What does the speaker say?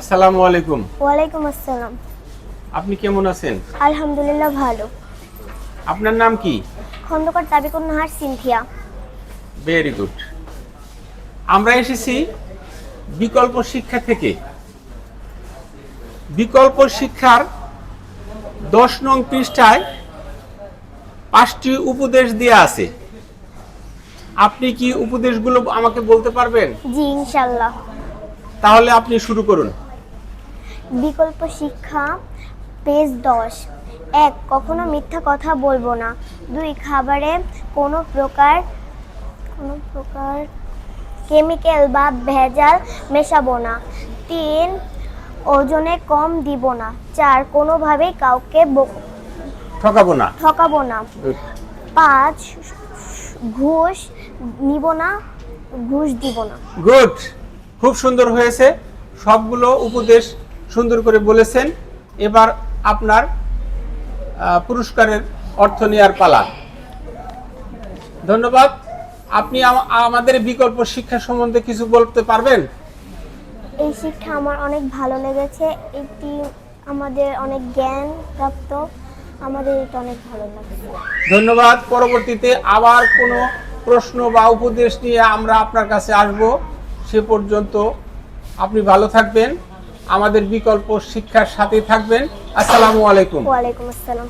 আসসালামু আলাইকুম। ওয়ালাইকুম আসসালাম। আপনি কেমন আছেন? আলহামদুলিল্লাহ ভালো। আপনার নাম কি? খন্দকার তাবিকুন নাহার সিনথিয়া। ভেরি গুড আমরা এসেছি বিকল্প শিক্ষা থেকে। বিকল্প শিক্ষার দশ নং পৃষ্ঠায় পাঁচটি উপদেশ দেওয়া আছে। আপনি কি উপদেশগুলো আমাকে বলতে পারবেন? জি ইনশাল্লাহ তাহলে আপনি শুরু করুন। বিকল্প শিক্ষা পেজ দশ। এক কখনো মিথ্যা কথা বলব না। দুই খাবারে কোনো প্রকার কোনো প্রকার কেমিক্যাল বা ভেজাল মেশাবো না। তিন ওজনে কম দিব না। চার কোনোভাবেই কাউকে ঠকাবো না। ঠকাবো না। পাঁচ ঘুষ নিব না ঘুষ দিব না। গুড। খুব সুন্দর হয়েছে। সবগুলো উপদেশ সুন্দর করে বলেছেন এবার আপনার পুরস্কারের অর্থ নেওয়ার পালা। ধন্যবাদ। আপনি আমাদের বিকল্প শিক্ষা সম্বন্ধে কিছু বলতে পারবেন? এই শিক্ষা আমার অনেক ভালো লেগেছে। এটি আমাদের অনেক জ্ঞান প্রাপ্ত আমাদের এটা অনেক ভালো লাগছে। ধন্যবাদ। পরবর্তীতে আবার কোনো প্রশ্ন বা উপদেশ নিয়ে আমরা আপনার কাছে আসব। সে পর্যন্ত আপনি ভালো থাকবেন। আমাদের বিকল্প শিক্ষার সাথে থাকবেন। আসসালামু আলাইকুম। ওয়ালাইকুম আসসালাম।